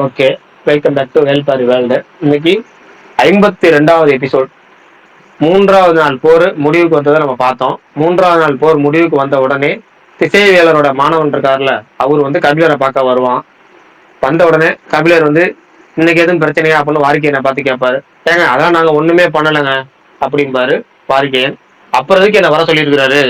Okay welcome back to Velpari world இன்னைக்கு ஐம்பத்தி ரெண்டாவது எபிசோட் மூன்றாவது நாள் போர் முடிவுக்கு வந்ததை நம்ம பார்த்தோம். மூன்றாவது நாள் போர் முடிவுக்கு வந்த உடனே திசைவேலரோட மாணவன் இருக்கார்ல அவர் வந்து கபிலரை பார்க்க வருவான். வந்த உடனே கபிலர் வந்து இன்னைக்கு எதுவும் பிரச்சனையா? அப்படின்னு வாரிக்கையனை பார்த்து கேட்பாரு. ஏங்க அதான் நாங்கள் ஒண்ணுமே பண்ணலைங்க அப்படிம்பாரு வாரிக்கையன். அப்புறதுக்கு என்ன வர சொல்லியிருக்கிறாரு?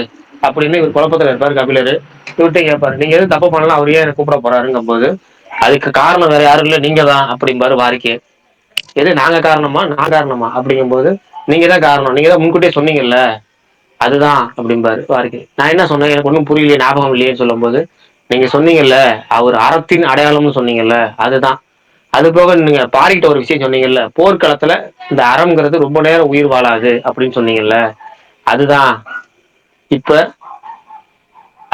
அப்படின்னு இவர் குழப்பத்தில் இருப்பார் கபிலர். இவர்கிட்ட கேட்பாரு நீங்க எதுவும் தப்பு பண்ணலாம் அவர் ஏன் கூப்பிட போறாருங்கும் போது அதுக்கு காரணம் வேற யாரும் இல்லை நீங்க தான் அப்படிம்பாரு வாரிக்கு. எது நாங்க காரணமா நான் காரணமா அப்படிங்கும்போது நீங்க தான் காரணம். நீங்க தான் முன்கூட்டியே சொன்னீங்கல்ல? அதுதான் அப்படிம்பாரு வாரிக்கு. நான் என்ன சொன்னேன்? எனக்கு ஒன்றும் புரியலையே ஞாபகம் இல்லையேன்னு சொல்லும்போது நீங்க சொன்னீங்கல்ல அவர் அறத்தின் அடையாளம்னு சொன்னீங்கல்ல அதுதான். அது போக நீங்க பாரிக்கிட்ட ஒரு விஷயம் சொன்னீங்கல்ல போர்க்களத்துல இந்த அறம்ங்கிறது ரொம்ப நேரம் உயிர் வாழாது அப்படின்னு சொன்னீங்கல்ல அதுதான். இப்ப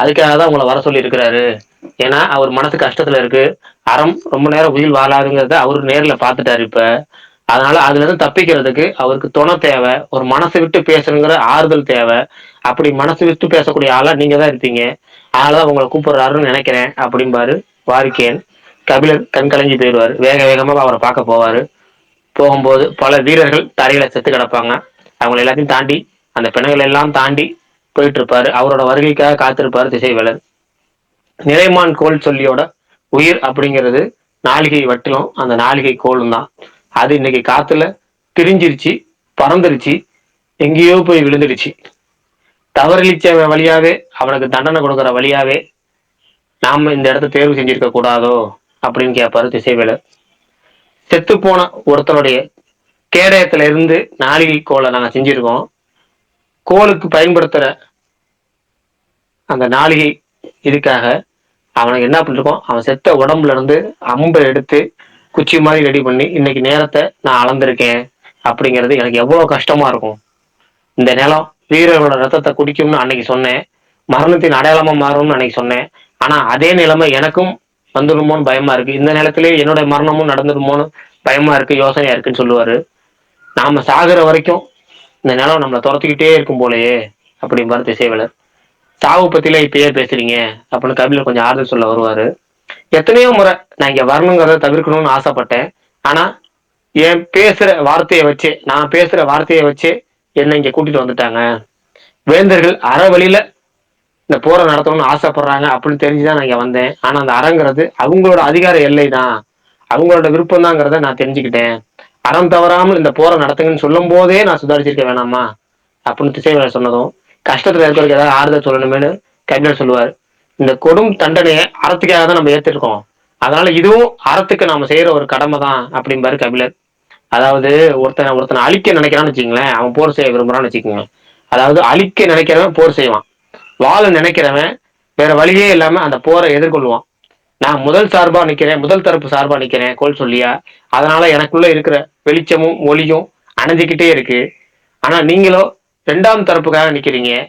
அதுக்காக தான் உங்களை வர சொல்லி இருக்கிறாரு ஏன்னா அவர் மனசு கஷ்டத்துல இருக்கு. அறம் ரொம்ப நேரம் உயிர் வாழாதுங்கிறத அவரு நேர்ல பாத்துட்டாரு இப்ப. அதனால அதுல இருந்து தப்பிக்கிறதுக்கு அவருக்கு துணை தேவை. ஒரு மனசு விட்டு பேசணுங்கிற ஆறுதல் தேவை. அப்படி மனசு விட்டு பேசக்கூடிய ஆளா நீங்க தான் இருப்பீங்க. அதனாலதான் உங்களை கூப்பிடுறாருன்னு நினைக்கிறேன் அப்படிம்பாரு வாரிக்கேன். கபிலர் கண் போயிடுவாரு. வேக வேகமா அவரை பார்க்க போவாரு. போகும்போது பல வீரர்கள் தரையில செத்து கிடப்பாங்க. அவங்களை எல்லாத்தையும் தாண்டி அந்த பிணங்களை எல்லாம் தாண்டி போயிட்டு இருப்பாரு அவரோட வருகைக்காக காத்திருப்பாரு திசைவேலர். நிறைமான் கோல் சொல்லியோட உயிர் அப்படிங்கிறது நாளிகை வட்டிலும் அந்த நாளிகை கோலும் தான். அது இன்னைக்கு காத்துல பிரிஞ்சிருச்சு பறந்துருச்சு எங்கேயோ போய் விழுந்துடுச்சு. தவறளிச்ச வழியாவே அவனுக்கு தண்டனை கொடுக்குற வழியாவே நாம இந்த இடத்த தேர்வு செஞ்சிருக்க கூடாதோ அப்படின்னு கேட்பாரு திசைவேலர். செத்து போன ஒருத்தனுடைய கேடயத்துல இருந்து நாளிகை கோலை நாங்க செஞ்சிருக்கோம். கோலுக்கு பயன்படுத்துற அந்த நாளிகை இதுக்காக அவனுக்கு என்ன பண்ணிருக்கோம்? அவன் செத்த உடம்புல இருந்து அம்பை எடுத்து குச்சி மாதிரி ரெடி பண்ணி இன்னைக்கு நேரத்தை நான் அளந்திருக்கேன். அப்படிங்கிறது எனக்கு எவ்வளவு கஷ்டமா இருக்கும். இந்த நிலம் வீரர்களோட ரத்தத்தை குடிக்கும்னு அன்னைக்கு சொன்னேன். மரணத்தின் அடையாளமா மாறும்னு அன்னைக்கு சொன்னேன். ஆனா அதே நிலைமை எனக்கும் வந்துடுமோன்னு பயமா இருக்கு. இந்த நிலத்திலே என்னோட மரணமும் நடந்துடுமோன்னு பயமா இருக்கு யோசனையா இருக்குன்னு சொல்லுவாரு. நாம சாகுற வரைக்கும் இந்த நிலம் நம்மளை துரத்துக்கிட்டே இருக்கும் போலயே அப்படிம்பாரு திசைவேலர். சாவு பத்தில இப்பயே பேசுறீங்க? அப்படின்னு கபில கொஞ்சம் ஆறுதல் சொல்ல வருவாரு. எத்தனையோ முறை நான் இங்க வரணுங்கிறத தவிர்க்கணும்னு ஆசைப்பட்டேன். ஆனா என் பேசுற வார்த்தையை வச்சு நான் பேசுற வார்த்தையை வச்சு என்ன இங்க கூட்டிட்டு வந்துட்டாங்க. வேந்தர்கள் அற வழியில இந்த போரை நடத்தணும்னு ஆசைப்படுறாங்க அப்படின்னு தெரிஞ்சுதான் நான் இங்க வந்தேன். ஆனா அந்த அறங்கிறது அவங்களோட அதிகார எல்லை தான் அவங்களோட விருப்பம் தாங்கிறத நான் தெரிஞ்சுக்கிட்டேன். அறம் தவறாமல் இந்த போரை நடத்துங்கன்னு சொல்லும் போதே நான் சுதாரிச்சிருக்க வேணாமா? அப்படின்னு திசைவேலர் சொன்னதும் கஷ்டத்துல இருக்கிறதுக்கு ஏதாவது ஆறுதல் சொல்லணுமேனு கபிலர் சொல்லுவார். இந்த கொடும் தண்டனையை அறத்துக்காக தான் நம்ம ஏத்திருக்கோம் அதனால இதுவும் அறத்துக்கு நாம செய்யற ஒரு கடமை தான் அப்படிம்பாரு கபிலர். அதாவது ஒருத்தனை ஒருத்தனை அழிக்க நினைக்கிறான்னு வச்சுக்கங்களேன் அவன் போர் செய்ய விரும்புறான்னு வச்சுக்கோங்க. அதாவது அழிக்க நினைக்கிறவன் போர் செய்வான். வாழ நினைக்கிறவன் வேற வழியே இல்லாம அந்த போரை எதிர்கொள்வான். நான் முதல் சார்பா நிக்கிறேன் முதல் தரப்பு சார்பா நிக்கிறேன் கோல் சொல்லியா? அதனால எனக்குள்ள இருக்கிற வெளிச்சமும் ஒளியும் அணைஞ்சுக்கிட்டே இருக்கு. ஆனா நீங்களோ ரெண்டாம் தரப்புக்காக நிக்கிறீங்க.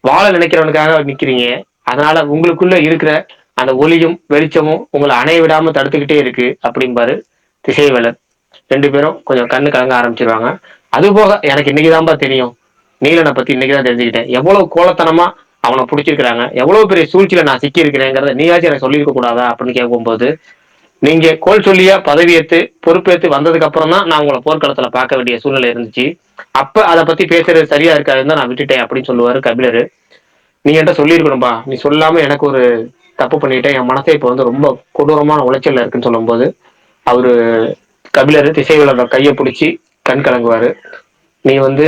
வாழ நினைக்கிறவனுக்காக நிக்கிறீங்க. அதனால உங்களுக்குள்ள இருக்கிற அந்த ஒளியும் வெளிச்சமும் உங்களை அணைய விடாம தடுத்துக்கிட்டே இருக்கு அப்படிம்பாரு திசைவேலர் ரெண்டு பேரும் கொஞ்சம் கண்ணு கலங்க ஆரம்பிச்சிருவாங்க. அது போக எனக்கு இன்னைக்குதான்பா தெரியும். நீலனை பத்தி இன்னைக்குதான் தெரிஞ்சுக்கிட்டேன். எவ்வளவு கோலத்தனமா அவனை பிடிச்சிருக்கிறாங்க. எவ்வளவு பெரிய சூழ்ச்சியில நான் சிக்கி இருக்கிறேங்கிறத நீயாச்சும் எனக்கு சொல்லியிருக்க கூடாதா அப்படின்னு கேட்கும்போது நீங்க கோல் சொல்லியா பதவியேற்று பொறுப்பேற்று வந்ததுக்கு அப்புறம் தான் நான் உங்களை போர்க்களத்துல பார்க்க வேண்டிய சூழ்நிலை இருந்துச்சு. அப்ப அதை பத்தி பேசுறது சரியா இருக்காதுன்னு தான் நான் விட்டுட்டேன் அப்படின்னு சொல்லுவாரு கபிலரு. நீ என்கிட்ட சொல்லியிருக்கணும்பா. நீ சொல்லாம எனக்கு ஒரு தப்பு பண்ணிட்டேன். என் மனசே இப்போ வந்து ரொம்ப கொடூரமான உளைச்சல்ல இருக்குன்னு சொல்லும்போது அவரு கபிலர் திசைவிலோட கையை பிடிச்சி கண் கலங்குவாரு. நீ வந்து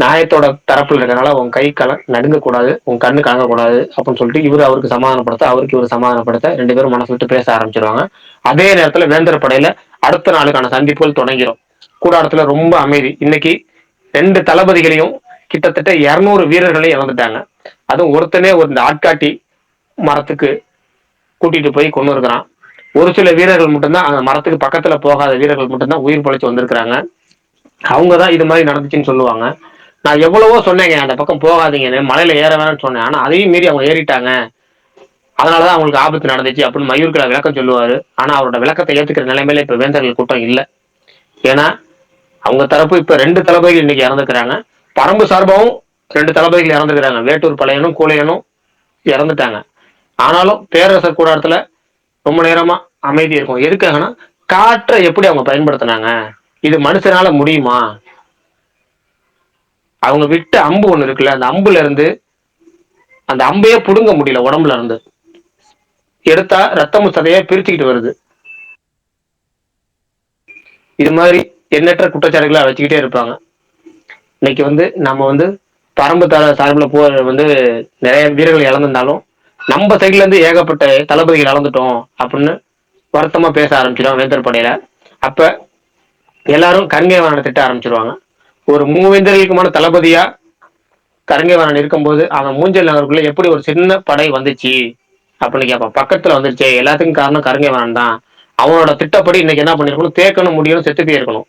நியாயத்தோட தரப்புல இருக்கனால உன் கை கல நடுங்கக்கூடாது உன் கண்ணு கலங்கக்கூடாது அப்படின்னு சொல்லிட்டு இவர் அவருக்கு சமாதானப்படுத்த அவருக்கு இவர் சமாதானப்படுத்த ரெண்டு பேரும் மனசு விட்டு பேச ஆரம்பிச்சிருவாங்க. அதே நேரத்துல வேந்தர் படையில அடுத்த நாளுக்கான சந்திப்புகள் தொடங்கிரும். கூடாரத்துல ரொம்ப அமைதி. இன்னைக்கு ரெண்டு தளபதிகளையும் கிட்டத்தட்ட இருநூறு வீரர்களையும் இறந்துட்டாங்க அதுவும் ஒருத்தனே ஒரு இந்த ஆட்காட்டி மரத்துக்கு கூட்டிட்டு போய் கொண்டு இருக்கிறான். ஒரு சில வீரர்கள் மட்டும்தான் அந்த மரத்துக்கு பக்கத்துல போகாத வீரர்கள் மட்டும்தான் உயிர் பழைச்சு வந்திருக்கிறாங்க. அவங்க தான் இது மாதிரி நடந்துச்சுன்னு சொல்லுவாங்க. நான் எவ்வளவோ சொன்னேங்க அந்த பக்கம் போகாதீங்கன்னு மலையில ஏற வேணாம்னு சொன்னேன். ஆனா அதையும் மீறி அவங்க ஏறிட்டாங்க. அதனாலதான் அவங்களுக்கு ஆபத்து நடந்துச்சு அப்படின்னு மயூர்களை விளக்கம் சொல்லுவாரு. ஆனா அவரோட விளக்கத்தை ஏத்துக்கிற நிலைமையில இப்ப வேந்தர்கள் கூட்டம் இல்ல. ஏன்னா அவங்க தரப்பு இப்ப ரெண்டு தளபதிகள் இன்னைக்கு இறந்துக்கிறாங்க பரம்பு சார்பாவும் ரெண்டு தளபதிகள் இறந்துக்கிறாங்க வேட்டூர் பழையனும் கூலையனும் இறந்துட்டாங்க. ஆனாலும் பேரரசர் கூடாரத்துல ரொம்ப நேரமா அமைதி இருக்கும். எதுக்காகனா காற்றை எப்படி அவங்க பயன்படுத்தினாங்க? இது மனுஷனால முடியுமா? அவங்க விட்டு அம்பு ஒன்று இருக்குல்ல அந்த அம்புல இருந்து அந்த அம்பையே புடுங்க முடியல உடம்புல இருந்து. எடுத்தா ரத்தமும் சதையா பிரிச்சுக்கிட்டு வருது. இது மாதிரி எண்ணற்ற குற்றச்சாட்டுகளை வச்சுக்கிட்டே இருப்பாங்க. இன்னைக்கு வந்து நம்ம வந்து பரம்பு தர சார்பில் போ வந்து நிறைய வீரர்கள் இழந்திருந்தாலும் நம்ம சைட்ல இருந்து ஏகப்பட்ட தளபதிகள் இழந்துட்டோம் அப்படின்னு வருத்தமா பேச ஆரம்பிச்சிடும் வேந்தர் படையில. அப்ப எல்லாரும் கருங்கைவான திட்ட ஆரம்பிச்சிருவாங்க. ஒரு மூவேந்தர்களுக்குமான தளபதியா கருங்கைவானன் இருக்கும்போது அவன் மூஞ்சல் நகருக்குள்ள எப்படி ஒரு சின்ன படை வந்துச்சு? அப்படின்னு கேட்பான். பக்கத்துல வந்துருச்சு. எல்லாத்துக்கும் காரணம் கருங்கைவானன் தான். அவனோட திட்டப்படி இன்னைக்கு என்ன பண்ணிருக்கணும்? தேக்கணும் முடியணும் செத்து போயிருக்கணும்.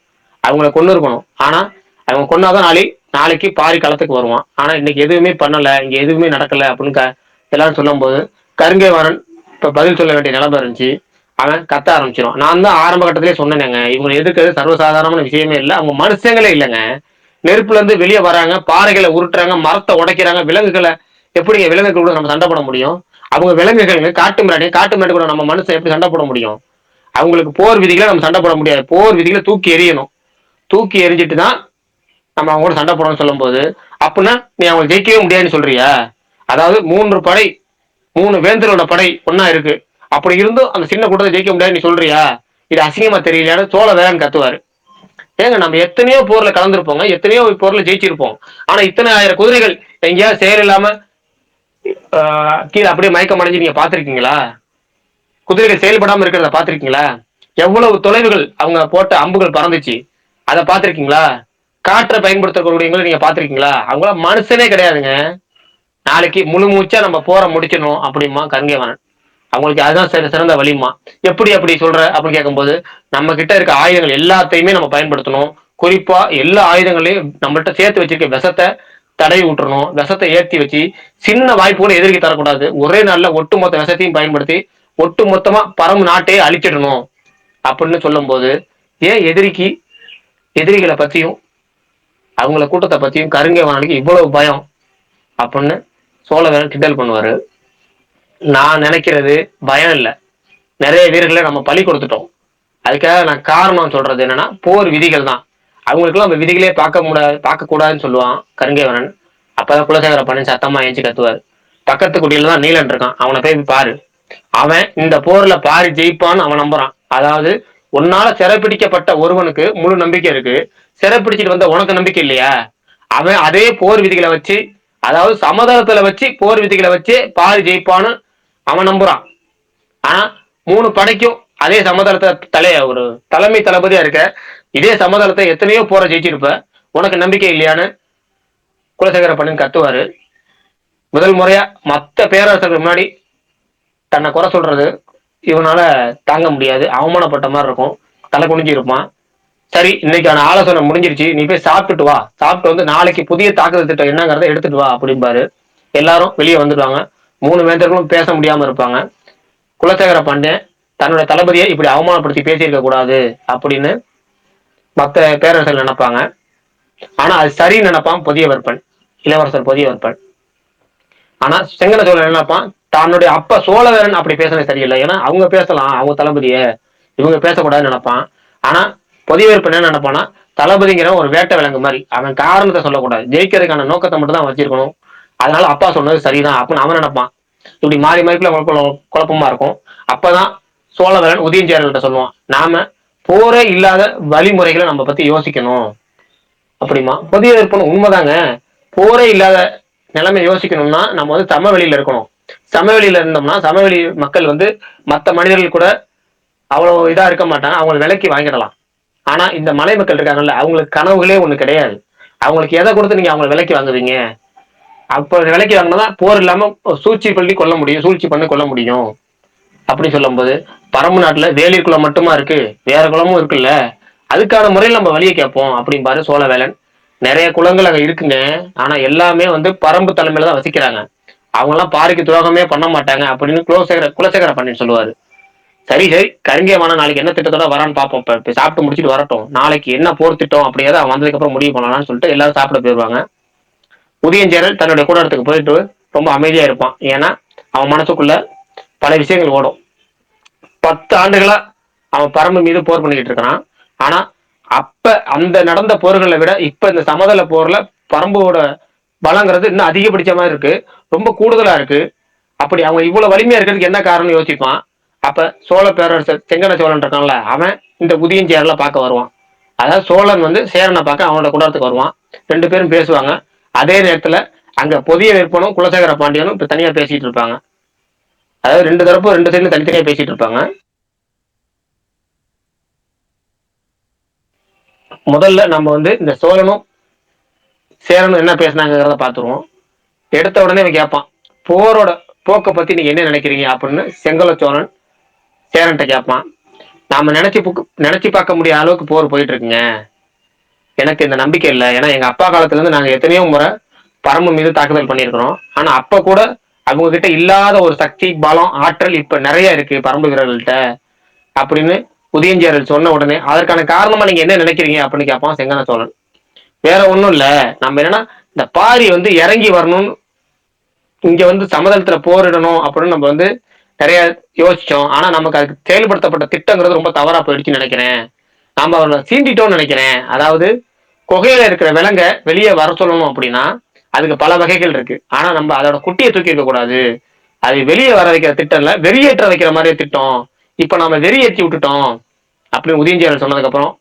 அவங்கள கொண்டு இருக்கணும். ஆனா அவங்க கொண்டாதான் நாளை நாளைக்கு பாரி களத்துக்கு வருவான். ஆனா இன்னைக்கு எதுவுமே பண்ணல. இங்க எதுவுமே நடக்கல அப்படின்னு எல்லாரும் சொல்லும் போது கருங்கைவாரன் இப்ப பதில் சொல்ல வேண்டிய நிலைமை இருந்துச்சு. அவன் கத்த ஆரம்பிச்சிடும் நான் தான் ஆரம்ப கட்டத்திலே சொன்னேங்க இவங்க எதிர்க்கிறது சர்வசாதாரணமான விஷயமே இல்லை. அவங்க மனுஷங்களே இல்லைங்க. நெருப்புல இருந்து வெளியே வராங்க பாறைகளை உருட்டுறாங்க மரத்தை உடைக்கிறாங்க விலங்குகளை எப்படிங்க விலங்குகள் கூட நம்ம சண்டை போட முடியும்? அவங்க விலங்குகள் காட்டு மிராடி காட்டு மிராடி கூட நம்ம மனுஷன் எப்படி சண்டை போட முடியும்? அவங்களுக்கு போர் விதிகளை நம்ம சண்டை போட முடியாது. போர் விதிகளை தூக்கி எறியணும். தூக்கி எரிஞ்சிட்டு தான் நம்ம அவங்க கூட சண்டை போடணும்னு சொல்லும் போது அப்படின்னா நீ அவங்க ஜெயிக்கவே முடியாதுன்னு சொல்றியா? அதாவது மூன்று படை மூணு வேந்தரோட படை ஒன்னா இருக்கு. அப்படி இருந்தும் அந்த சின்ன கூட்டத்தை ஜெயிக்க முடியாது நீ சொல்றியா? இது அசிங்கமா தெரியலையான்னு சோழ வேளாண் கத்துவாரு. ஏங்க நம்ம எத்தனையோ போர்ல கலந்துருப்போங்க எத்தனையோ போர்ல ஜெயிச்சிருப்போம். ஆனா இத்தனை ஆயிரம் குதிரைகள் எங்கேயாவது செயல் இல்லாம கீழே அப்படியே மயக்கம் அடைஞ்சு நீங்க பாத்திருக்கீங்களா குதிரைகள் செயல்படாம இருக்கிறத பாத்திருக்கீங்களா எவ்வளவு தொலைவுகள் அவங்க போட்ட அம்புகள் பறந்துச்சு. அதை பாத்திருக்கீங்களா காற்றை பயன்படுத்தக்கூடியவங்களை நீங்க பாத்திருக்கீங்களா அவங்கள மனுஷனே கிடையாதுங்க. நாளைக்கு முழு மூச்சா நம்ம போற முடிக்கணும் அப்படிமா கருங்கைவனன். அவங்களுக்கு அதுதான் சிறந்த வழிமா எப்படி அப்படி சொல்ற? அப்படின்னு கேட்கும்போது நம்ம கிட்ட இருக்க ஆயுதங்கள் எல்லாத்தையுமே நம்ம பயன்படுத்தணும். குறிப்பா எல்லா ஆயுதங்களையும் நம்மள்கிட்ட சேர்த்து வச்சிருக்க விஷத்தை தடவி விட்டுறணும். விஷத்தை ஏற்றி வச்சு சின்ன வாய்ப்பு கூட எதிர்க்கு தரக்கூடாது. ஒரே நாளில் ஒட்டுமொத்த விஷத்தையும் பயன்படுத்தி ஒட்டு மொத்தமா பரம்பு நாட்டையே அழிச்சிடணும். அப்படின்னு சொல்லும் போது ஏன் எதிரிக்கு எதிரிகளை பத்தியும் அவங்கள கூட்டத்தை பத்தியும் கருங்கை வானலுக்கு இவ்வளவு பயம்? அப்படின்னு சோழவேலன் கிண்டல் பண்ணுவாரு. நான் நினைக்கிறது பயம் இல்லை. நிறைய வீரர்களை நம்ம பழி கொடுத்துட்டோம். அதுக்காக நான் காரணம் சொல்றது என்னன்னா போர் விதிகள் தான். அவங்களுக்குலாம் நம்ம விதிகளே பார்க்க முடியாது பார்க்க கூடாதுன்னு சொல்லுவான் கருங்கைவரன். அப்பதான் குலசேகர பண்ணி சத்தமா ஏஞ்சி கத்துவார். பக்கத்து குடியில தான் நீலன் இருக்கான். அவனை போய் பாரு. அவன் இந்த போர்ல பாரு ஜெயிப்பான்னு அவன் நம்புறான். அதாவது உன்னால சிறைப்பிடிக்கப்பட்ட ஒருவனுக்கு முழு நம்பிக்கை இருக்கு. சிறைப்பிடிச்சிட்டு வந்த உனக்கு நம்பிக்கை இல்லையா? அவன் அதே போர் விதிகளை வச்சு அதாவது சமதளத்துல வச்சு போர் விதிகளை வச்சு பாரு ஜெயிப்பான்னு அவன் நம்புறான். ஆனா மூணு படைக்கும் அதே சமதளத்தை தலைய ஒரு தலைமை தளபதியா இருக்க இதே சமதளத்தை எத்தனையோ போற ஜெயிச்சிருப்ப உனக்கு நம்பிக்கை இல்லையான்னு குலசேகர பண்ணு கத்துவாரு. முதல் முறையா மத்த பேரரசர்கள் முன்னாடி தன்னை குறை சொல்றது இவனால தாங்க முடியாது அவமானப்பட்ட மாதிரி இருக்கும் தலை குனிஞ்சு இருப்பான். சரி இன்னைக்கான ஆலோசனை முடிஞ்சிருச்சு நீ போய் சாப்பிட்டுட்டு வா. சாப்பிட்டு வந்து நாளைக்கு புதிய தாக்குதல் திட்டம் என்னங்கிறத எடுத்துட்டு வா அப்படிம்பாரு. எல்லாரும் வெளியே வந்துடுவாங்க. மூணு வேந்தர்களும் பேச முடியாம இருப்பாங்க. குலசேகர பாண்டியன் தன்னோட தளபதியை இப்படி அவமானப்படுத்தி பேசியிருக்க கூடாது அப்படின்னு மற்ற பேரரசர்கள் நினைப்பாங்க. ஆனா அது சரின்னு நினைப்பான் புதிய வெப்பன் இளவரசர் புதிய வற்பன் ஆனா செங்கன சோழன் நினைப்பான்? தன்னுடைய அப்ப சோழவேரன் அப்படி பேசுனது சரியில்லை. ஏன்னா அவங்க பேசலாம் அவங்க தளபதிய. இவங்க பேசக்கூடாதுன்னு நினைப்பான். ஆனா பொதிவேற்பு என்ன நினைப்பானா தளபதிங்கிற ஒரு வேட்டை விலங்கு மாதிரி. அவன் காரணத்தை சொல்லக்கூடாது. ஜெயிக்கிறதுக்கான நோக்கத்தை மட்டும் தான் வச்சிருக்கணும். அதனால அப்பா சொன்னது சரிதான். அப்படின்னு அவன் நினைப்பான். இப்படி மாறி மாறிக்குள்ள குழப்பமா இருக்கும். அப்பதான் சோழவரன் உதயஞ்சேரல்கிட்ட சொல்லுவான். நாம போரே இல்லாத வழிமுறைகளை நம்ம பத்தி யோசிக்கணும். அப்படிமா புதிய விற்பனை உண்மைதாங்க. போரே இல்லாத நிலைமை யோசிக்கணும்னா நம்ம வந்து சமவெளியில இருக்கணும். சமவெளியில இருந்தோம்னா சமவெளி மக்கள் வந்து மற்ற மனிதர்கள் கூட அவ்வளவு இதா இருக்க மாட்டாங்க. அவங்களை விலைக்கு வாங்கிடலாம். ஆனா இந்த மலை மக்கள் இருக்காங்கல்ல அவங்களுக்கு கனவுகளே ஒண்ணு கிடையாது. அவங்களுக்கு எதை கொடுத்து நீங்க அவங்களை விலைக்கு வாங்குவீங்க? அப்ப விலைக்கு வாங்கினா போர் இல்லாம சூழ்ச்சி பண்ணி கொல்ல முடியும் சூழ்ச்சி பண்ணி கொல்ல முடியும். அப்படி சொல்லும் போது பரம்பு நாட்டுல வேலியர் குளம் மட்டுமா இருக்கு? வேற குளமும் இருக்குல்ல? அதுக்கான முறையில் நம்ம வழியை கேட்போம் அப்படிம்பாரு சோழவேலன். நிறைய குளங்கள் அங்க இருக்குங்க. ஆனா எல்லாமே வந்து பரம்பு தலைமையில தான் வசிக்கிறாங்க. அவங்க எல்லாம் துரோகமே பண்ண மாட்டாங்க அப்படின்னு குலசேகர குலசேகர பண்ணி சொல்லுவாரு. சரி சரி கருங்கியமான நாளைக்கு என்ன திட்டத்தோட வரான்னு பார்ப்போம். இப்போ சாப்பிட்டு முடிச்சுட்டு வரட்டும். நாளைக்கு என்ன போர் திட்டம் அப்படியாவது அவன் வந்ததுக்கு அப்புறம் முடிவு பண்ணலாம்னு சொல்லிட்டு எல்லாரும் சாப்பிட போயிடுவாங்க உதயஞ்சேரல் தன்னுடைய கூடத்துக்கு போயிட்டு ரொம்ப அமைதியா இருப்பான். ஏன்னா அவன் மனசுக்குள்ள பல விஷயங்கள் ஓடும். பத்து ஆண்டுகளா அவன் பரம்பு மீது போர் பண்ணிக்கிட்டு இருக்கிறான். ஆனா அப்ப அந்த நடந்த போர்களை விட இப்ப இந்த சமதள போர்ல பரம்போட பலங்கிறது இன்னும் அதிகபட்ச மாதிரி இருக்கு. ரொம்ப கூடுதலா இருக்கு. அப்படி அவங்க இவ்வளவு வலிமையா இருக்கிறதுக்கு என்ன காரணம் யோசிப்பான். அப்ப சோழ பேரரசர் செங்கன சோழன் இருக்கான்ல அவன் இந்த உதயஞ்சேரல பார்க்க வருவான். அதாவது சோழன் வந்து சேரனை பார்க்க அவனோட குடத்துக்கு வருவான். ரெண்டு பேரும் பேசுவாங்க. அதே நேரத்துல அங்க புதிய விற்பனும் குலசேகர பாண்டியனும் இப்ப தனியா பேசிட்டு இருப்பாங்க. அதாவது ரெண்டு தரப்பும் ரெண்டு சைடுல தனித்தனியா பேசிட்டு இருப்பாங்க. முதல்ல நம்ம வந்து இந்த சோழனும் சேரனும் என்ன பேசினாங்கிறத பார்த்துருவோம் எடுத்த உடனே இவன் கேட்பான் போரோட போக்கை பத்தி நீங்க என்ன நினைக்கிறீங்க? அப்படின்னு செங்கல சோழன் சேரன்ட்ட கேட்பான் நாம நினைச்சு நினைச்சு பார்க்க முடியாத அளவுக்கு போர் போயிட்டு இருக்குங்க. எனக்கு இந்த நம்பிக்கை இல்லை. ஏன்னா எங்க அப்பா காலத்துல இருந்து நாங்க எத்தனையோ முறை பரம்பு மீது தாக்குதல் பண்ணியிருக்கிறோம். ஆனா அப்ப கூட அவங்க கிட்ட இல்லாத ஒரு சக்தி பலம் ஆற்றல் இப்ப நிறைய இருக்கு பரம்பு வீரர்கள்ட்ட அப்படின்னு உதயஞ்சேரல் சொன்ன உடனே அதற்கான காரணமா நீங்க என்ன நினைக்கிறீங்க அப்படின்னு கேட்பான் செங்கன சோழன். வேற ஒன்றும் இல்ல. நம்ம என்னன்னா இந்த பாரி வந்து இறங்கி வரணும்னு இங்க வந்து சமதளத்துல போரிடணும் அப்படின்னு நம்ம வந்து நிறைய யோசிச்சோம். ஆனா நமக்கு அதுக்கு செயல்படுத்தப்பட்ட திட்டங்கிறது ரொம்ப தவறா போயிடுச்சுன்னு நினைக்கிறேன். நாம அவரை சீண்டிட்டோம்னு நினைக்கிறேன். அதாவது குகையில இருக்கிற விலங்க வெளியே வர சொல்லணும் அப்படின்னா அதுக்கு பல வகைகள் இருக்கு. ஆனா நம்ம அதோட குட்டியை தூக்கி இருக்க கூடாது. அது வெளியே வர வைக்கிற திட்டம் இல்ல வெறியேற்ற வைக்கிற மாதிரியே திட்டம். இப்ப நாம வெறியேற்றி விட்டுட்டோம் அப்படின்னு உதயஞ்சேரன் சொன்னதுக்கு அப்புறம்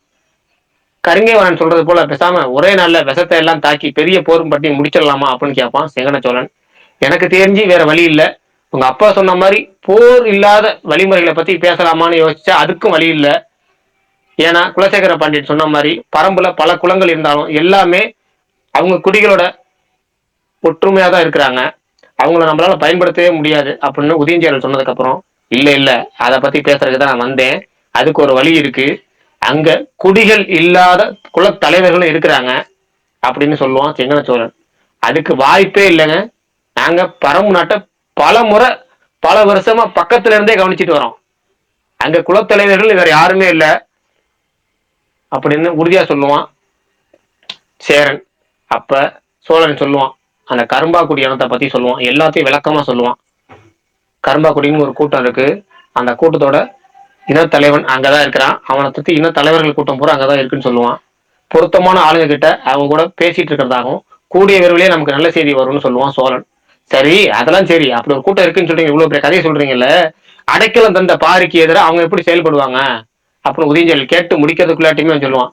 கருங்கைவனன் சொல்றது போல பேசாம ஒரே நாள்ல விஷத்தை எல்லாம் தாக்கி பெரிய போரும் பட்டி முடிச்சிடலாமா அப்படின்னு கேட்பான் செங்கன சோழன் எனக்கு தெரிஞ்சு வேற வழி இல்லை. உங்க அப்பா சொன்ன மாதிரி போர் இல்லாத வழிமுறைகளை பத்தி பேசலாமான்னு யோசிச்சா அதுக்கும் வழி இல்லை. ஏன்னா குலசேகர பாண்டியன் சொன்ன மாதிரி பரம்புல பல குளங்கள் இருந்தாலும் எல்லாமே அவங்க குடிகளோட ஒற்றுமையாக தான் இருக்கிறாங்க. அவங்கள நம்மளால பயன்படுத்தவே முடியாது அப்படின்னு உதயஞ்சேரல் சொன்னதுக்கு அப்புறம் இல்ல இல்ல அதை பத்தி பேசுறதுக்கு தான் நான் வந்தேன். அதுக்கு ஒரு வழி இருக்கு. அங்க குடிகள் இல்லாத குலத்தலைவர்களும் இருக்கிறாங்க அப்படின்னு சொல்லுவான் செங்கன சோழன். அதுக்கு வாய்ப்பே இல்லைங்க. நாங்க பரம்பு நாட்டை பல முறை பல வருஷமா பக்கத்துல இருந்தே கவனிச்சிட்டு வரோம். அங்க குலத்தலைவர்கள் வேற யாருமே இல்லை. அப்படின்னு உறுதியா சொல்லுவான். சேரன். அப்ப சோழன் சொல்லுவான். அந்த கரும்பாக்குடி இனத்தை பத்தி சொல்லுவான். எல்லாத்தையும் விளக்கமா சொல்லுவான். கரும்பாக்குடின்னு ஒரு கூட்டம் இருக்கு. அந்த கூட்டத்தோட இனத்தலைவன் அங்கதான் இருக்கிறான். அவனை சுத்தி இனத்தலைவர்கள் கூட்டம் பூரா அங்கதான் இருக்குன்னு சொல்லுவான். பொருத்தமான ஆளுங்க கிட்ட அவங்க கூட பேசிட்டு இருக்கிறதாகவும் கூடிய விரைவிலே நமக்கு நல்ல செய்தி வரும்னு சொல்லுவான் சோழன். சரி அதெல்லாம் சரி. அப்படி ஒரு கூட்டம் இருக்குன்னு சொல்றீங்க. இவ்வளவு பெரிய கதையை சொல்றீங்கல்ல. அடைக்கலம் தந்த பாருக்கு எதிராக அவங்க எப்படி செயல்படுவாங்க? அப்புறம் உதயஞ்சல் கேட்டு முடிக்கிறதுக்குள்ளாட்டியுமே சொல்லுவான்.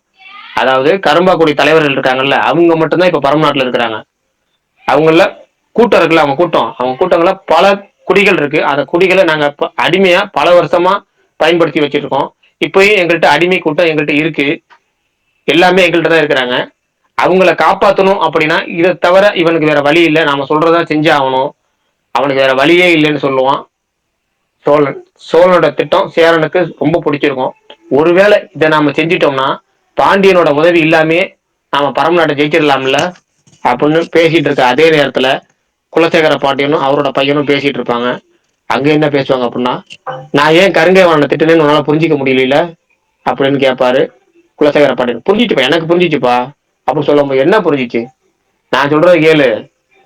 அதாவது கரும்பாக்குடி தலைவர்கள் இருக்காங்கல்ல அவங்க மட்டும்தான் இப்ப பரமநாட்டில் இருக்கிறாங்க. அவங்கள கூட்டம் இருக்குல்ல அவங்க கூட்டம். அவங்க கூட்டங்கள பல குடிகள் இருக்கு. அந்த குடிகளை நாங்க அடிமையா பல வருஷமா பயன்படுத்தி வச்சிருக்கோம். இப்பயும் எங்கள்கிட்ட அடிமை கூட்டம் எங்கள்கிட்ட இருக்கு. எல்லாமே எங்கள்கிட்ட தான் இருக்கிறாங்க. அவங்கள காப்பாற்றணும் அப்படின்னா இதை தவிர இவனுக்கு வேற வழி இல்லை. நாம சொல்றதா செஞ்சே ஆகணும். அவனுக்கு வேற வழியே இல்லைன்னு சொல்லுவான். சோழன் சோழனோட திட்டம் சேரனுக்கு ரொம்ப பிடிச்சிருக்கும். ஒருவேளை இதை நாம செஞ்சிட்டோம்னா பாண்டியனோட உதவி இல்லாமே நாம பரம நாட்டை ஜெயிச்சிடலாம்ல அப்படின்னு பேசிட்டு இருக்க அதே நேரத்துல குலசேகர பாண்டியனும் அவரோட பையனும் பேசிட்டு இருப்பாங்க. அங்க என்ன பேசுவாங்க அப்படின்னா நான் ஏன் கருங்கை வாழ திட்டுனேன்னு உன்னால புரிஞ்சிக்க முடியல அப்படின்னு கேட்பாரு குலசேகர பாண்டியன். புரிஞ்சிச்சுப்பா எனக்கு புரிஞ்சிச்சுப்பா. அப்படின்னு சொல்லும்போது என்ன புரிஞ்சிச்சு? நான் சொல்றது கேளு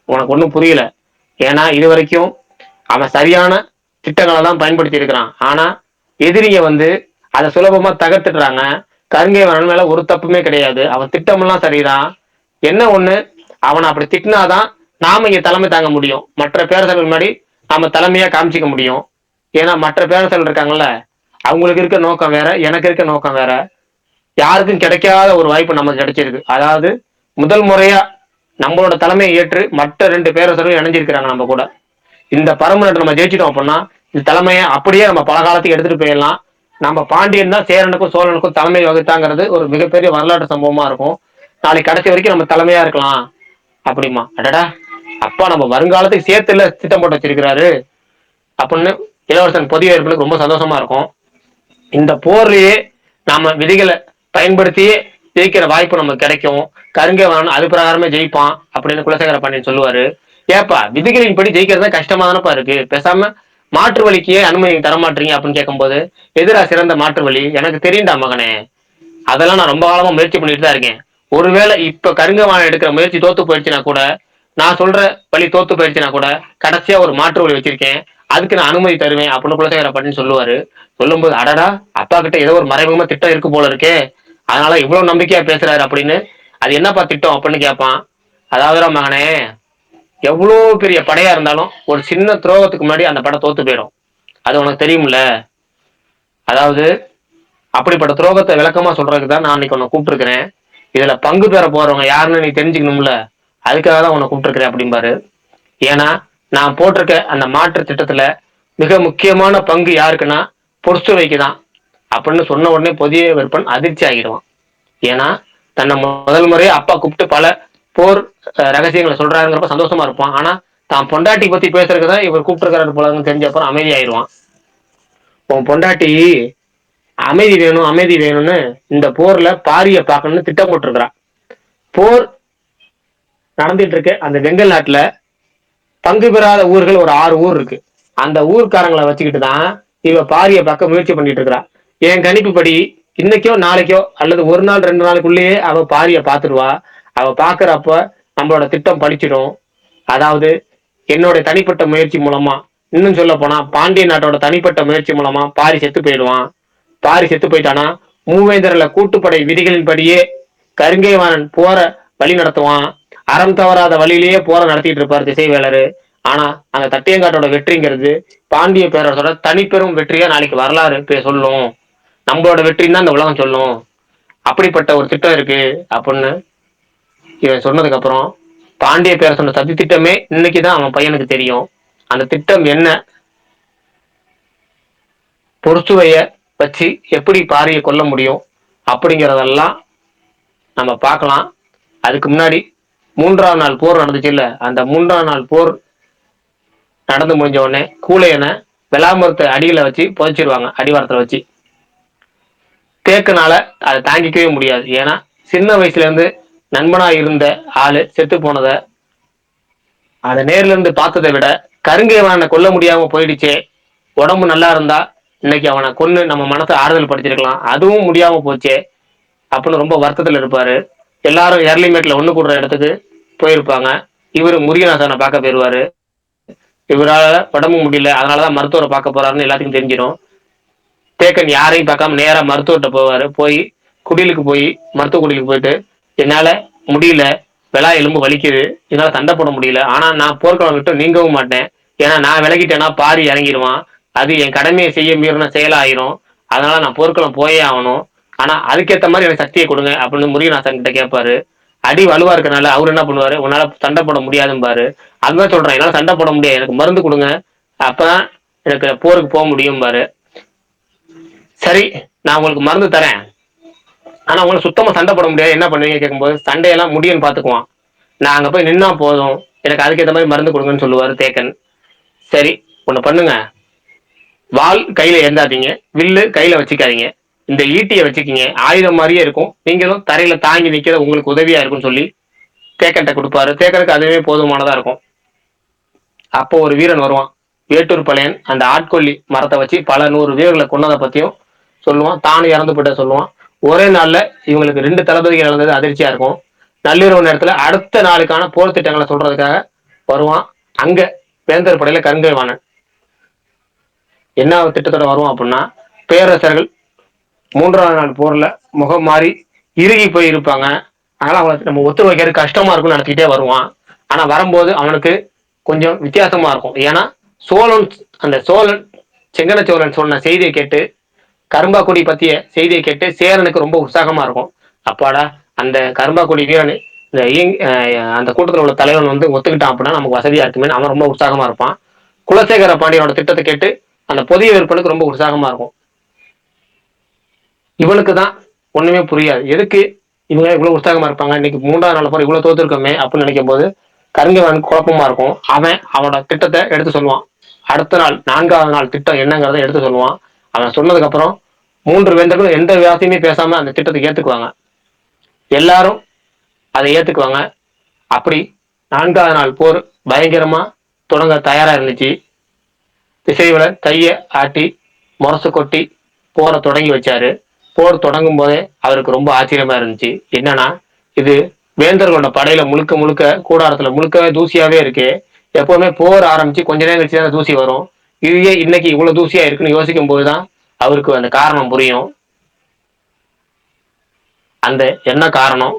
உனக்கு ஒன்றும் புரியல. ஏன்னா இது வரைக்கும் அவன் சரியான திட்டங்களை தான் பயன்படுத்தி இருக்கிறான் ஆனா எதிரிங்க வந்து அதை சுலபமா தகர்த்துடுறாங்க. கருங்கை வரன் மேல ஒரு தப்புமே கிடையாது. அவன் திட்டமெல்லாம் சரிதான். என்ன ஒண்ணு? அவனை அப்படி திட்டினாதான் நாம இங்க தலைமை தாங்க முடியும். மற்ற பேரரசர்கள் முன்னாடி நாம தலைமையா காமிச்சிக்க முடியும். ஏன்னா மற்ற பேரரசர்கள் இருக்காங்கல்ல அவங்களுக்கு இருக்க நோக்கம் வேற எனக்கு இருக்க நோக்கம் வேற. யாருக்கும் கிடைக்காத ஒரு வாய்ப்பு நமக்கு கிடைச்சிருக்கு. அதாவது முதல் முறையா நம்மளோட தலைமையை ஏற்று மற்ற ரெண்டு பேரரசர்களும் இணைஞ்சிருக்கிறாங்க நம்ம கூட. இந்த பரம்பரை நம்ம ஜெயிச்சிட்டோம் அப்படின்னா இந்த தலைமையை அப்படியே நம்ம பல காலத்துக்கு எடுத்துட்டு போயிடலாம். நம்ம பாண்டியன் தான் சேரனுக்கும் சோழனுக்கும் தலைமை வகுத்தாங்கிறது ஒரு மிகப்பெரிய வரலாற்று சம்பவமா இருக்கும். நாளைக்கு கடைசி வரைக்கும் நம்ம தலைமையா இருக்கலாம். அப்படிமா அடடா. அப்பா நம்ம வருங்காலத்துக்கு சேர்த்துல திட்டம் போட்டு வச்சிருக்கிறாரு. அப்படின்னு இளவரசன் பொதிய இருப்பினுக்கு ரொம்ப சந்தோஷமா இருக்கும். இந்த போர்லயே நாம விதிகளை பயன்படுத்தியே ஜெயிக்கிற வாய்ப்பு நமக்கு கிடைக்கும். கருங்கை வரணும் அது பிரகாரமே ஜெயிப்பான் அப்படின்னு குலசேகர பாண்டியன் சொல்லுவாரு. ஏப்பா விதிகளின் படி ஜெயிக்கிறது தான் கஷ்டமா தானப்பா இருக்கு. பேசாம மாற்று வழிக்கே அனுமதி தரமாட்டீங்க அப்படின்னு கேட்கும்போது எதிரா சிறந்த மாற்று வழி? எனக்கு தெரியுண்டா மகனே. அதெல்லாம் நான் ரொம்ப காலமா முயற்சி பண்ணிட்டு தான் இருக்கேன். ஒருவேளை இப்ப கருங்கவான எடுக்கிற முயற்சி தோத்து போயிடுச்சுன்னா கூட நான் சொல்ற வழி தோத்து போயிடுச்சுன்னா கூட கடைசியா ஒரு மாற்று வழி வச்சிருக்கேன். அதுக்கு நான் அனுமதி தருவேன் அப்படின்னு குலசேகர பாண்டியன் சொல்லுவாரு. சொல்லும்போது அடடா அப்பா கிட்ட ஏதோ ஒரு மறைமுகமா திட்டம் இருக்கு போல இருக்கே. அதனால இவ்வளவு நம்பிக்கையா பேசுறாரு அப்படின்னு அது என்னப்பா திட்டம்? அப்படின்னு கேட்பான். அதாவது மகனே எவ்வளோ பெரிய படையா இருந்தாலும் ஒரு சின்ன துரோகத்துக்கு முன்னாடி அந்த படம் தோத்து போயிடும். அது உனக்கு தெரியும்ல? அதாவது அப்படிப்பட்ட துரோகத்தை விளக்கமா சொல்றதுக்கு தான் நான் இன்னைக்கு உன்னை கூப்பிட்டுருக்கிறேன். இதுல பங்கு பெற போறவங்க யாருன்னு நீ தெரிஞ்சுக்கணும்ல? அதுக்காக தான் உன்னை கூப்பிட்டுருக்கிறேன் அப்படிம்பாரு. ஏன்னா நான் போட்டிருக்க அந்த மாற்று திட்டத்துல மிக முக்கியமான பங்கு யாருக்குன்னா பொறுத்துவைக்கு தான். அப்படின்னு சொன்ன உடனே புதிய விற்பன் அதிர்ச்சி ஆகிடுவான். ஏன்னா தன்னை முதல் முறையே அப்பா கூப்பிட்டு பல போர் ரகசியங்களை சொல்றாருங்கிறப்ப சந்தோஷமா இருப்பான். ஆனா தான் பொண்டாட்டி பத்தி பேசுறதுக்கு தான் இவர் கூப்பிட்டுருக்காரு போலன்னு தெரிஞ்ச அப்புறம் அமைதி உன் பொண்டாட்டி அமைதி வேணும் அமைதி வேணும்னு இந்த போர்ல பாரிய பார்க்கணும்னு திட்டம் போட்டிருக்கிறான் போர் நடந்துட்டு இருக்கு. அந்த வெங்கல் நாட்டுல பங்கு பெறாத ஊர்கள் ஒரு ஆறு ஊர் இருக்கு. அந்த ஊர்க்காரங்களை வச்சுக்கிட்டு தான் இவ பாரிய பார்க்க முயற்சி பண்ணிட்டு இருக்கிறா. என் கணிப்புப்படி இன்னைக்கோ நாளைக்கோ அல்லது ஒரு நாள் ரெண்டு நாளுக்குள்ளேயே அவ பாரிய பாத்துருவா. அவ பாக்குறப்ப நம்மளோட திட்டம் பழிச்சிடும். அதாவது என்னோட தனிப்பட்ட முயற்சி மூலமா இன்னும் சொல்ல போனா பாண்டிய நாட்டோட தனிப்பட்ட முயற்சி மூலமா பாரி செத்து போயிடுவான். பாரி செத்து போயிட்டானா மூவேந்தர்ல கூட்டுப்படை விதிகளின்படியே கருங்கைவாணன் போற வழி நடத்துவான். அறம் தவறாத வழியிலேயே போற நடத்திட்டு இருப்பார் திசைவேலர். ஆனா அந்த தட்டியங்காட்டோட வெற்றிங்கிறது பாண்டிய பேரரசோட தனிப்பெரும் வெற்றியா நாளைக்கு வரலாறு சொல்லும். நம்மளோட வெற்றின்னு தான் இந்த உலகம் சொல்லும். அப்படிப்பட்ட ஒரு திட்டம் இருக்கு அப்படின்னு இவன் சொன்னதுக்கு அப்புறம் பாண்டிய பேரரசோட சதி திட்டமே இன்னைக்குதான் அவன் பையனுக்கு தெரியும். அந்த திட்டம் என்ன? பொறுசுவைய வச்சு எப்படி பாறையை கொல்ல முடியும்? அப்படிங்கிறதெல்லாம் நம்ம பார்க்கலாம். அதுக்கு முன்னாடி மூன்றாம் நாள் போர் நடந்துச்சு இல்ல? அந்த மூன்றாம் நாள் போர் நடந்து முடிஞ்ச உடனே கூலையனை விளாமரத்தை அடியில வச்சு புதைச்சிருவாங்க அடிவாரத்துல வச்சு. தேக்குனால அதை தாங்கிக்கவே முடியாது. ஏன்னா சின்ன வயசுல இருந்து நண்பனா இருந்த ஆளு செத்து போனதை அதை நேர்ல இருந்து பார்த்ததை விட கருங்கை அவனை கொல்ல முடியாம போயிடுச்சே. உடம்பு நல்லா இருந்தா இன்னைக்கு அவனை கொன்று நம்ம மனசை ஆறுதல் படுத்திருக்கலாம். அதுவும் முடியாம போச்சே அப்படின்னு ரொம்ப வருத்தத்துல இருப்பாரு. எல்லாரும் எர்லிமேட்ல ஒண்ணு கூடுற இடத்துக்கு போயிருப்பாங்க. இவர் முருகநாசனை பார்க்க போயிருவாரு. இவரால் உடம்பு முடியல அதனாலதான் மருத்துவரை பார்க்க போறாருன்னு எல்லாத்துக்கும் தெரிஞ்சிடும் தேக்கன் யாரையும் பார்க்காம நேராக மருத்துவர்கிட்ட போவார். போய் குடிலுக்கு போய் மருத்துவ குடிலுக்கு போயிட்டு என்னால முடியல. விழா எலும்பு வலிக்குது. என்னால சண்டை போட முடியல. ஆனா நான் போர்க்களம் விட்டு நீங்கவும் மாட்டேன். ஏன்னா நான் விலகிட்டேன்னா பாரி இறங்கிடுவான். அது என் கடமையை செய்ய மீறின செயலாயிரும். அதனால நான் போர்க்களம் போயே ஆகணும். ஆனா அதுக்கேற்ற மாதிரி எனக்கு சக்தியை கொடுங்க அப்படின்னு முருகநாசன் கிட்ட கேட்பாரு அடி வலுவா இருக்கனால அவர் என்ன பண்ணுவாரு? உன்னால சண்டை போட முடியாதும்பாரு அதுதான் சொல்றேன். என்னால சண்டை போட முடியாது. எனக்கு மருந்து கொடுங்க. அப்பதான் எனக்கு போருக்கு போக முடியும் பாரு சரி நான் உங்களுக்கு மருந்து தரேன். ஆனா உங்களுக்கு சுத்தமா சண்டை போட முடியாது. என்ன பண்ணுவீங்க கேட்கும்போது சண்டையெல்லாம் முடியும்னு பாத்துக்குவான். நான் அங்க போய் நின்னா போதும். எனக்கு அதுக்கேற்ற மாதிரி மருந்து கொடுங்கன்னு சொல்லுவாரு தேக்கன். சரி ஒண்ணு பண்ணுங்க. வால் கையில ஏந்தாதீங்க. வில்லு கையில வச்சுக்காதீங்க. இந்த ஈட்டியை வச்சுக்கிங்க. ஆயுதம் மாதிரியே இருக்கும். நீங்களும் தரையில தாங்கி நிக்கிறது உங்களுக்கு உதவியா இருக்கும்னு சொல்லி தேக்கன்ட்ட கொடுப்பாரு. தேக்கனுக்கு அதுவே போதுமானதா இருக்கும். அப்போ ஒரு வீரன் வருவான். வேட்டூர் பழையன். அந்த ஆட்கொல்லி மரத்தை வச்சு பல நூறு வீரர்களை கொன்னதை பத்தியும் சொல்லுவான். தானும் இறந்து போயிட்ட சொல்லுவான். ஒரே நாள்ல இவங்களுக்கு ரெண்டு தளபதிகள் இழந்தது அதிர்ச்சியா இருக்கும். நள்ளிரவு நேரத்துல அடுத்த நாளுக்கான போர் திட்டங்களை சொல்றதுக்காக வருவான். அங்க வேந்தர் படையில கருங்கை வாணன். என்ன திட்டத்தோட வருவான் அப்படின்னா பேரரசர்கள் மூன்றாவது நாள் போர்ல முகம் மாறி இறுகி போய் இருப்பாங்க அதனால அவனை நம்ம ஒத்து வைக்கிறது கஷ்டமா இருக்கும்னு நினைச்சிக்கிட்டே வருவான். ஆனா வரும்போது அவனுக்கு கொஞ்சம் வித்தியாசமா இருக்கும். ஏன்னா சோழன் அந்த சோழன் செங்கன சோழன் சொன்ன செய்தியை கேட்டு கரும்பாக்குடி பத்திய செய்தியை கேட்டு சேரனுக்கு ரொம்ப உற்சாகமா இருக்கும். அப்பாடா அந்த கரும்பாக்குடி வீரன் இந்த அந்த கூட்டத்தில் உள்ள தலைவன் வந்து ஒத்துக்கிட்டான் அப்படின்னா நமக்கு வசதியா இருக்குமே அவன் ரொம்ப உற்சாகமா இருப்பான். குலசேகர பாண்டியனோட திட்டத்தை கேட்டு அந்த புதிய விற்பனுக்கு ரொம்ப உற்சாகமா இருக்கும். இவனுக்கு தான் ஒண்ணுமே புரியாது. எதுக்கு இவங்க இவ்வளவு உற்சாகமா இருப்பாங்க? இன்னைக்கு மூன்றாவது நாள் போற இவ்வளவு தோத்துருக்கோமே அப்படின்னு நினைக்கும் போது கருங்கவனுக்கு குழப்பமா இருக்கும். அவன் அவனோட திட்டத்தை எடுத்து சொல்லுவான். அடுத்த நாள் நான்காவது நாள் திட்டம் என்னங்கிறத எடுத்து சொல்லுவான். அவன் சொன்னதுக்கு அப்புறம் மூன்று வேந்தர்களும் எந்த வியாசையுமே பேசாம அந்த திட்டத்தை ஏத்துக்குவாங்க. எல்லாரும் அதை ஏத்துக்குவாங்க. அப்படி நான்காவது நாள் போர் பயங்கரமா தொடங்க தயாரா இருந்துச்சு. திசைவில கைய ஆட்டி முரசு கொட்டி போரை தொடங்கி வச்சாரு. போர் தொடங்கும் போதே அவருக்கு ரொம்ப ஆச்சரியமா இருந்துச்சு. என்னன்னா இது வேந்தர்களோட படையில முழுக்க முழுக்க கூடாரத்துல முழுக்கவே தூசியாவே இருக்கு. எப்பவுமே போர் ஆரம்பிச்சு கொஞ்ச நேரம் கழிச்சு தான் தூசி வரும். இதுவே இன்னைக்கு இவ்வளவு தூசியா இருக்குன்னு யோசிக்கும் போதுதான் அவருக்கு அந்த காரணம் புரியும். அந்த என்ன காரணம்?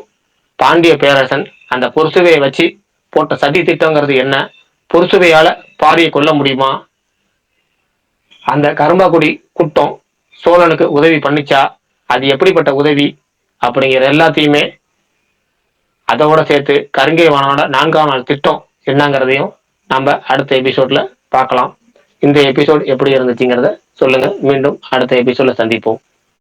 பாண்டிய பேரரசன் அந்த பொருசுவையை வச்சு போட்ட சதி திட்டங்கிறது என்ன? பொறுசுவையால பாரியை கொல்ல முடியுமா? அந்த கரும்பாக்குடி குட்டம் சோழனுக்கு உதவி பண்ணிச்சா? அது எப்படிப்பட்ட உதவி? அப்படிங்கிற எல்லாத்தையுமே அதோட சேர்த்து கருங்கை வானோட நான்காம் நாள் திட்டம் என்னங்கிறதையும் நம்ம அடுத்த எபிசோட்ல பார்க்கலாம். இந்த எபிசோட் எப்படி இருந்துச்சுங்கிறத சொல்லுங்க. மீண்டும் அடுத்த எபிசோட்ல சந்திப்போம்.